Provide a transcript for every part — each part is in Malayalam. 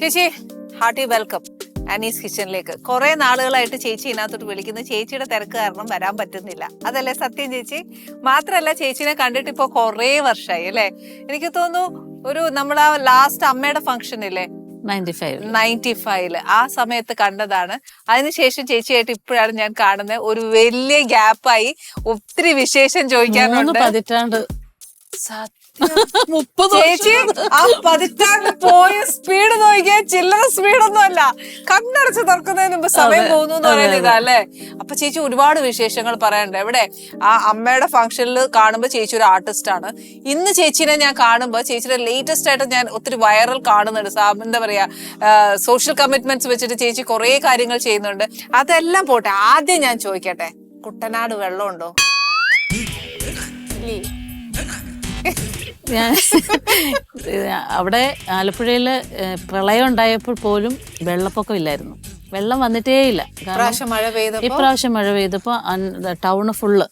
ചേച്ചി ഹാർട്ടി വെൽക്കം. ആനീസ് കിച്ചണിലേക്ക്. കുറെ നാളുകളായിട്ട് ചേച്ചി ഇതിനകത്തോട്ട് വിളിക്കുന്നു. ചേച്ചിയുടെ തിരക്ക് കാരണം വരാൻ പറ്റുന്നില്ല. അതല്ലേ സത്യം ചേച്ചി? മാത്രല്ല ചേച്ചിനെ കണ്ടിട്ട് ഇപ്പൊ കുറെ വർഷമായി അല്ലേ? എനിക്ക് തോന്നുന്നു ഒരു നമ്മൾ ആ ലാസ്റ്റ് അമ്മയുടെ ഫംഗ്ഷൻ ഇല്ലേ? നയന്റി ഫൈവ് നയന്റി ഫൈവിൽ ആ സമയത്ത് കണ്ടതാണ്. അതിനുശേഷം ചേച്ചിയായിട്ട് ഇപ്പോഴാണ് ഞാൻ കാണുന്നത് ഒരു വലിയ ഗ്യാപ്പായി ഒത്തിരി വിശേഷം ചോദിക്കാൻ ചോദിക്കാനുണ്ട് പതിറ്റാണ്ട്. മുപ്പത് ചേച്ചി ആ പതിറ്റാണ്ട് പോയ സ്പീഡ് നോക്കിയാൽ ചില്ലറ സ്പീഡൊന്നും അല്ല. കണ്ണടച്ച് തുറക്കുന്നതിന് മുമ്പ് സമയം പോകുന്നു എന്ന് പറയുന്നത് അതെ. ഇതാ അല്ലേ അപ്പൊ ചേച്ചി ഒരുപാട് വിശേഷങ്ങൾ പറയാനുണ്ട്. എവിടെ? ആ അമ്മയുടെ ഫംഗ്ഷനിൽ കാണുമ്പോ ചേച്ചി ഒരു ആർട്ടിസ്റ്റ് ആണ്. ഇന്ന് ചേച്ചിനെ ഞാൻ കാണുമ്പോ ചേച്ചിയുടെ ലേറ്റസ്റ്റ് ആയിട്ട് ഞാൻ ഒത്തിരി വൈറൽ കാണുന്നുണ്ട്. സാ- എന്താ പറയാ സോഷ്യൽ കമ്മിറ്റ്മെന്റ്സ് വെച്ചിട്ട് ചേച്ചി കുറെ കാര്യങ്ങൾ ചെയ്യുന്നുണ്ട്. അതെല്ലാം പോട്ടെ. ആദ്യം ഞാൻ ചോദിക്കട്ടെ. കുട്ടനാട് വെള്ളമുണ്ടോ? ഇല്ലേ? ഞാൻ അവിടെ ആലപ്പുഴയിൽ പ്രളയം ഉണ്ടായപ്പോൾ പോലും വെള്ളപ്പൊക്കം ഇല്ലായിരുന്നു. വെള്ളം വന്നിട്ടേ ഇല്ല. കാരണം ഇപ്രാവശ്യം മഴ പെയ്തപ്പോ? പെയ്തപ്പോൾ ടൗണ് ഫുള്ള്.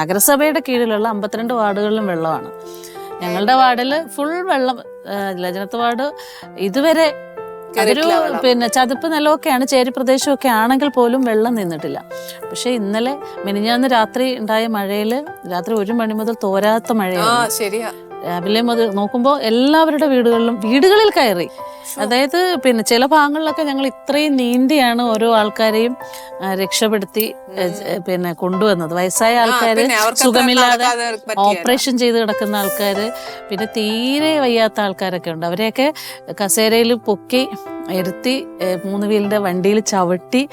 നഗരസഭയുടെ കീഴിലുള്ള അമ്പത്തിരണ്ട് വാർഡുകളിലും വെള്ളമാണ്. ഞങ്ങളുടെ വാർഡിൽ ഫുൾ വെള്ളം ലജനത്ത് വാർഡ് ഇതുവരെ അതൊരു. പിന്നെ ചതുപ്പ് നിലമൊക്കെയാണ് ചേരി പ്രദേശമൊക്കെ ആണെങ്കിൽ പോലും വെള്ളം നിന്നിട്ടില്ല. പക്ഷെ ഇന്നലെ മിനിഞ്ഞാന്ന് രാത്രി ഉണ്ടായ മഴയിൽ രാത്രി ഒരു മണി മുതൽ തോരാത്ത ശരിയാ. രാവിലെ മുതൽ നോക്കുമ്പോൾ എല്ലാവരുടെ വീടുകളിലും വീടുകളിൽ കയറി. അതായത് പിന്നെ ചില ഭാഗങ്ങളിലൊക്കെ ഞങ്ങൾ ഇത്രയും നീന്തിയാണ് ഓരോ ആൾക്കാരെയും രക്ഷപ്പെടുത്തി പിന്നെ കൊണ്ടുവന്നത്. വയസ്സായ അത്ര സുഖമില്ലാതെ ഓപ്പറേഷൻ ചെയ്ത് കിടക്കുന്ന ആൾക്കാര് പിന്നെ തീരെ വയ്യാത്ത ആൾക്കാരൊക്കെ ഉണ്ട്. അവരെയൊക്കെ കസേരയിൽ പൊക്കി ഇരുത്തി മൂന്ന് വീലിന്റെ വണ്ടിയിൽ ചവിട്ടി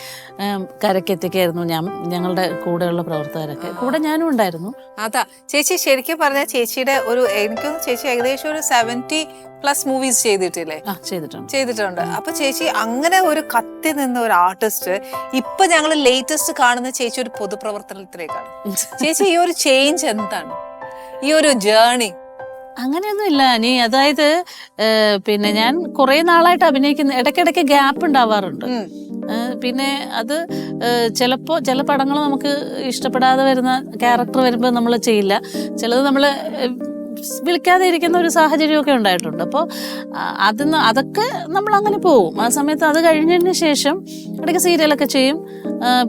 കരക്കെത്തിക്കായിരുന്നു ഞാൻ ഞങ്ങളുടെ കൂടെയുള്ള പ്രവർത്തകരൊക്കെ. കൂടെ ഞാനും ഉണ്ടായിരുന്നു. അതാ ചേച്ചി ശരിക്കും പറഞ്ഞ ചേച്ചിയുടെ ഒരു എനിക്ക് ചേച്ചി ഏകദേശം ഒരു സെവന്റി പ്ലസ് മൂവീസ് ചെയ്തിട്ടില്ലേ? ചെയ്തിട്ടുണ്ട്. ചെയ്തിട്ടുണ്ട്. അപ്പൊ ചേച്ചി അങ്ങനെ ഒരു കത്തി നിന്ന ഒരു ആർട്ടിസ്റ്റ് ഇപ്പൊ ഞങ്ങൾ ലേറ്റസ്റ്റ് കാണുന്ന ചേച്ചി ഒരു പൊതുപ്രവർത്തനത്തിലേക്കാണ്. ചേച്ചി ഈ ഒരു ചേഞ്ച് എന്താണ്? ഈ ഒരു ജേർണി അങ്ങനെയൊന്നും ഇല്ല നീ അതായത് പിന്നെ ഞാൻ കുറെ നാളായിട്ട് അഭിനയിക്കുന്ന ഇടയ്ക്കിടയ്ക്ക് ഗ്യാപ്പ് ഉണ്ടാവാറുണ്ട്. പിന്നെ അത് ചിലപ്പോ ചില പടങ്ങൾ നമുക്ക് ഇഷ്ടപ്പെടാതെ വരുന്ന ക്യാരക്ടർ വരുമ്പോൾ നമ്മൾ ചെയ്യില്ല. ചിലത് നമ്മൾ വിളിക്കാതെ ഇരിക്കുന്ന ഒരു സാഹചര്യമൊക്കെ ഉണ്ടായിട്ടുണ്ട്. അപ്പോൾ അതിന്ന് അതൊക്കെ നമ്മൾ അങ്ങനെ പോവും. ആ സമയത്ത് അത് കഴിഞ്ഞതിന് ശേഷം ഇടയ്ക്ക് സീരിയലൊക്കെ ചെയ്യും.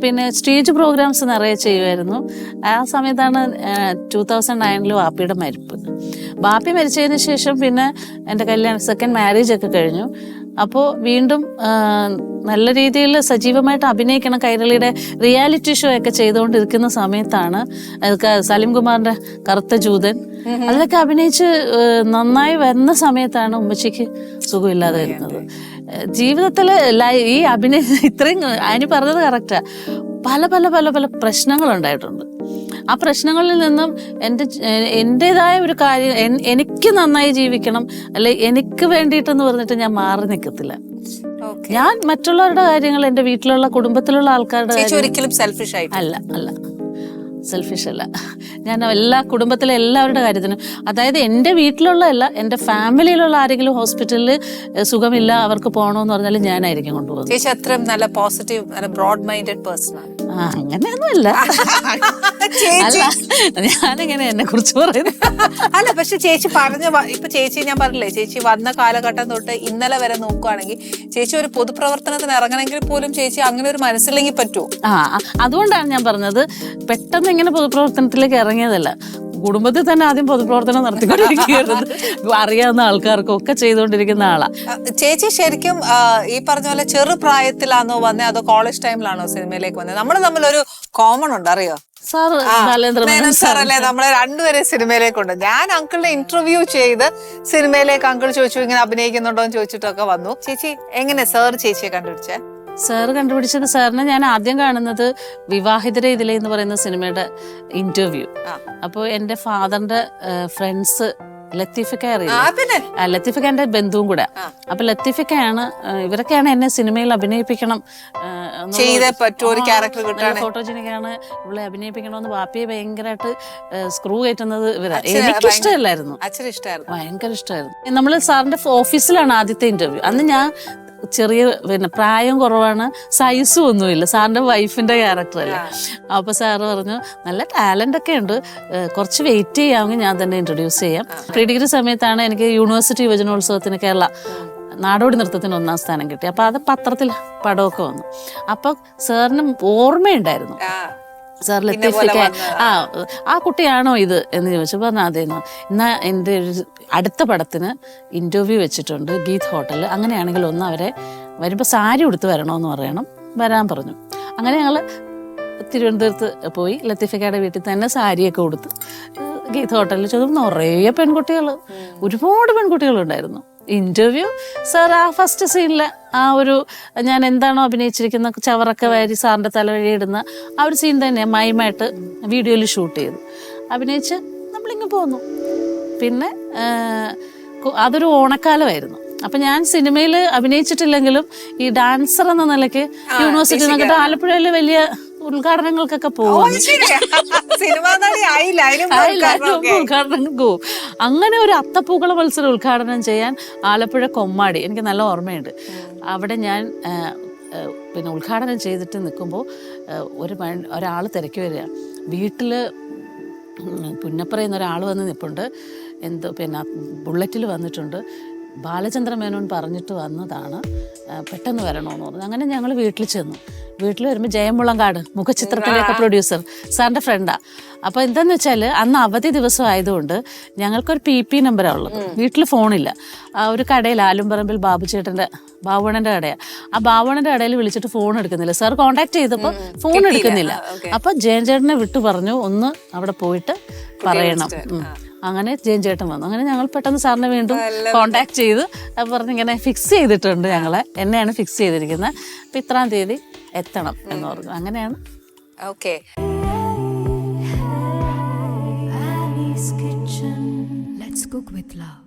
പിന്നെ സ്റ്റേജ് പ്രോഗ്രാംസ് നിറയെ ചെയ്യുമായിരുന്നു. ആ സമയത്താണ് ടൂ തൗസൻഡ് നയനിൽ വാപ്പിയുടെ മരിപ്പ്. ബാപ്പി മരിച്ചതിന് ശേഷം പിന്നെ എന്റെ കല്യാണം സെക്കൻഡ് മാരേജ് ഒക്കെ കഴിഞ്ഞു. അപ്പോൾ വീണ്ടും നല്ല രീതിയിൽ സജീവമായിട്ട് അഭിനയിക്കണം കൈരളിയുടെ റിയാലിറ്റി ഷോ ഒക്കെ ചെയ്തുകൊണ്ടിരിക്കുന്ന സമയത്താണ് സലീം കുമാറിന്റെ കറുത്ത ജൂതൻ. അതിലൊക്കെ അഭിനയിച്ച് നന്നായി വരുന്ന സമയത്താണ് ഉമ്മച്ചിക്ക് സുഖമില്ലാതെ വരുന്നത്. ജീവിതത്തിൽ ഈ അഭിനയ ഇത്രയും അതിന് പറഞ്ഞത് കറക്റ്റാ പല പല പല പല പ്രശ്നങ്ങൾ ഉണ്ടായിട്ടുണ്ട് ആ പ്രശ്നങ്ങളിൽ നിന്നും എന്റെ എന്റെതായ ഒരു കാര്യം എനിക്ക് നന്നായി ജീവിക്കണം അല്ലെ എനിക്ക് വേണ്ടിയിട്ടെന്ന് പറഞ്ഞിട്ട് ഞാൻ മാറി നിൽക്കത്തില്ല. ഞാൻ മറ്റുള്ളവരുടെ കാര്യങ്ങൾ എന്റെ വീട്ടിലുള്ള കുടുംബത്തിലുള്ള ആൾക്കാരുടെ ഒരിക്കലും സെൽഫിഷ് ആയിട്ട് അല്ല അല്ല. സെൽഫിഷ് അല്ല. ഞാൻ എല്ലാ കുടുംബത്തിലെ എല്ലാവരുടെ കാര്യത്തിനും അതായത് എന്റെ വീട്ടിലുള്ള അല്ല എന്റെ ഫാമിലിയിലുള്ള ആരെങ്കിലും ഹോസ്പിറ്റലിൽ സുഖമില്ല അവർക്ക് പോകണമെന്ന് പറഞ്ഞാൽ ഞാനായിരിക്കും കൊണ്ടുപോകുന്നത്. ചേച്ചി അത്രയും നല്ല പോസിറ്റീവ് നല്ല ബ്രോഡ് മൈൻഡഡ് പേഴ്സൺ ആണ്. അങ്ങനെയൊന്നുമല്ല. അല്ല ഞാനിങ്ങനെ എന്നെ കുറിച്ച് പറയുന്നത് അല്ല പക്ഷെ ചേച്ചി പറഞ്ഞ ഇപ്പൊ ചേച്ചി ഞാൻ പറഞ്ഞില്ലേ ചേച്ചി വന്ന കാലഘട്ടം തൊട്ട് ഇന്നലെ വരെ നോക്കുവാണെങ്കിൽ ചേച്ചി ഒരു പൊതുപ്രവർത്തനത്തിന് ഇറങ്ങണമെങ്കിൽ പോലും ചേച്ചി അങ്ങനെ ഒരു മനസ്സില്ലെങ്കിൽ പറ്റുമോ? ആ അതുകൊണ്ടാണ് ഞാൻ പറഞ്ഞത് പെട്ടെന്ന് ഇങ്ങനെ പൊതുപ്രവർത്തനത്തിലേക്ക് ഇറങ്ങിയതല്ല. കുടുംബത്തിൽ തന്നെ ആദ്യം പൊതുപ്രവർത്തനം നടത്തിക്കൊണ്ടിരിക്കുന്നത് അറിയാവുന്ന ആൾക്കാർക്കും ഒക്കെ ചെയ്തുകൊണ്ടിരിക്കുന്ന ആളാ. ചേച്ചി ശരിക്കും ഈ പറഞ്ഞ പോലെ ചെറുപ്രായത്തിലാണോ വന്നേ അതോ കോളേജ് ടൈമിലാണോ സിനിമയിലേക്ക് വന്നത് നമ്മൾ തമ്മിൽ ഒരു കോമൺ ഉണ്ട് അറിയോ? സാർ അല്ലേ നമ്മളെ രണ്ടുപേരെ സിനിമയിലേക്കുണ്ട്. ഞാൻ അങ്കിളിനെ ഇന്റർവ്യൂ ചെയ്ത് സിനിമയിലേക്ക് അങ്കിൾ ചോദിച്ചു ഇങ്ങനെ അഭിനയിക്കുന്നുണ്ടോ എന്ന് ചോദിച്ചിട്ടൊക്കെ വന്നു. ചേച്ചി എങ്ങനെ സാർ ചേച്ചിയെ കണ്ടുപിടിച്ചേ? സാറ് കണ്ടുപിടിച്ചത് സാറിനെ ഞാൻ ആദ്യം കാണുന്നത് വിവാഹിതരെ ഇതിലെ എന്ന് പറയുന്ന സിനിമയുടെ ഇന്റർവ്യൂ. അപ്പോൾ എന്റെ ഫാദറിന്റെ ഫ്രണ്ട്സ് ലത്തീഫിക്ക ആ, ലത്തീഫിക്ക എന്റെ ബന്ധുവും കൂടെ. അപ്പൊ ലത്തീഫിക്കയാണ് ഇവരൊക്കെയാണ് എന്നെ സിനിമയിൽ അഭിനയിപ്പിക്കണം ഫോട്ടോജനിക്കാണ് ഇവളെ അഭിനയിപ്പിക്കണമെന്ന് വാപ്പിയെ ഭയങ്കരമായിട്ട് സ്ക്രൂ കയറ്റുന്നത് ഇവരാ. എനിക്ക് ഇഷ്ടമല്ലായിരുന്നു ഭയങ്കര ഇഷ്ടമായിരുന്നു നമ്മൾ സാറിന്റെ ഓഫീസിലാണ് ആദ്യത്തെ ഇന്റർവ്യൂ അന്ന് ഞാൻ ചെറിയ പിന്നെ പ്രായം കുറവാണ് സൈസും ഒന്നുമില്ല. സാറിന്റെ വൈഫിന്റെ ക്യാരക്ടർ അല്ലേ? അപ്പൊ സാറ് പറഞ്ഞു നല്ല ടാലന്റ് ഒക്കെ ഉണ്ട്. കുറച്ച് വെയിറ്റ് ചെയ്യാമെങ്കിൽ ഞാൻ തന്നെ ഇൻട്രൊഡ്യൂസ് ചെയ്യാം. പ്രീ ഡിഗ്രി സമയത്താണ് എനിക്ക് യൂണിവേഴ്സിറ്റി യുവജനോത്സവത്തിന് കേരള നാടോടി നൃത്തത്തിന് ഒന്നാം സ്ഥാനം കിട്ടി. അപ്പോൾ അത് പത്രത്തിൽ പടമൊക്കെ വന്നു. അപ്പോൾ സാറിന് ഓർമ്മയുണ്ടായിരുന്നു. സാർ ലത്തീഫിക്ക ആ ആ കുട്ടിയാണോ ഇത് എന്ന് ചോദിച്ചപ്പോൾ പറഞ്ഞാൽ അതേന്നോ എന്നാൽ എന്റെ ഒരു അടുത്ത പടത്തിന് ഇന്റർവ്യൂ വെച്ചിട്ടുണ്ട് ഗീത് ഹോട്ടലിൽ. അങ്ങനെയാണെങ്കിൽ ഒന്ന് അവരെ വരുമ്പോൾ സാരി ഉടുത്ത് വരണമെന്ന് പറയണം. വരാൻ പറഞ്ഞു. അങ്ങനെ ഞങ്ങൾ തിരുവനന്തപുരത്ത് പോയി ലത്തീഫിക്കയുടെ വീട്ടിൽ തന്നെ സാരിയൊക്കെ കൊടുത്ത് ഗീത് ഹോട്ടലിൽ ചെന്നു നിറയെ പെൺകുട്ടികൾ ഒരുപാട് പെൺകുട്ടികളുണ്ടായിരുന്നു. ഇന്റർവ്യൂ സാർ ആ ഫസ്റ്റ് സീനിൽ ആ ഒരു ഞാൻ എന്താണോ അഭിനയിച്ചിരിക്കുന്ന ചവറൊക്കെ വാരി സാറിന്റെ തലവഴി ഇടുന്ന ആ ഒരു സീൻ തന്നെ മൈമായിട്ട് വീഡിയോയിൽ ഷൂട്ട് ചെയ്തു. അഭിനയിച്ച് നമ്മളിങ്ങ് പോന്നു. പിന്നെ അതൊരു ഓണക്കാലമായിരുന്നു. അപ്പം ഞാൻ സിനിമയിൽ അഭിനയിച്ചിട്ടില്ലെങ്കിലും ഈ ഡാൻസർ എന്ന നിലയ്ക്ക് യൂണിവേഴ്സിറ്റി ആലപ്പുഴയിൽ വലിയ ഉദ്ഘാടനങ്ങൾക്കൊക്കെ പോകും സിനിമാ നടി ആയില്ല. അതിനും ആ, എല്ലാവരും ഉദ്ഘാടനം പോവും അങ്ങനെ ഒരു അത്തപ്പൂക്കള മത്സരം ഉദ്ഘാടനം ചെയ്യാൻ ആലപ്പുഴ കൊമ്മാടി എനിക്ക് നല്ല ഓർമ്മയുണ്ട്. അവിടെ ഞാൻ പിന്നെ ഉദ്ഘാടനം ചെയ്തിട്ട് നിൽക്കുമ്പോൾ ഒരു ഒരാൾ തിരക്കി വരിക. വീട്ടിൽ പുന്നപ്പറയുന്ന ഒരാൾ വന്ന് നിൽപ്പുണ്ട് എന്തോ പിന്നെ ബുള്ളറ്റിൽ വന്നിട്ടുണ്ട്. ബാലചന്ദ്രമേനോൻ പറഞ്ഞിട്ട് വന്നതാണ് പെട്ടെന്ന് വരണമെന്ന് പറഞ്ഞു. അങ്ങനെ ഞങ്ങൾ വീട്ടിൽ ചെന്നു. വീട്ടിൽ വരുമ്പോൾ ജയമുളങ്കാട് മുഖചിത്രത്തിന്റെയൊക്കെ പ്രൊഡ്യൂസർ സാറിന്റെ ഫ്രണ്ടാണ് അപ്പോൾ എന്താന്ന് വെച്ചാൽ അന്ന് അവധി ദിവസം ആയതുകൊണ്ട് ഞങ്ങൾക്കൊരു പി പി നമ്പറാണ് ഉള്ളത്. വീട്ടിൽ ഫോണില്ല ആ ഒരു കടയിൽ ആലുംപറമ്പിൽ ബാബുചേട്ടന്റെ ബാബുണന്റെ കടയാണ് ആ ബാബുണന്റെ കടയിൽ വിളിച്ചിട്ട് ഫോൺ എടുക്കുന്നില്ല. സാർ കോൺടാക്ട് ചെയ്തപ്പോൾ ഫോൺ എടുക്കുന്നില്ല. അപ്പോൾ ജയൻ ചേട്ടനെ വിട്ടു പറഞ്ഞു ഒന്ന് അവിടെ പോയിട്ട് പറയണം. അങ്ങനെ ജയൻ ചേട്ടൻ വന്നു. അങ്ങനെ ഞങ്ങൾ പെട്ടെന്ന് സാറിനെ വീണ്ടും കോണ്ടാക്ട് ചെയ്ത്. പറഞ്ഞിങ്ങനെ പറഞ്ഞ് ഇങ്ങനെ ഫിക്സ് ചെയ്തിട്ടുണ്ട് ഞങ്ങളെ. എന്നെയാണ് ഫിക്സ് ചെയ്തിരിക്കുന്നത്. അപ്പം ഇത്രാം തീയതി എത്തണം എന്ന് പറഞ്ഞു. അങ്ങനെയാണ്. Okay. Let's cook with love.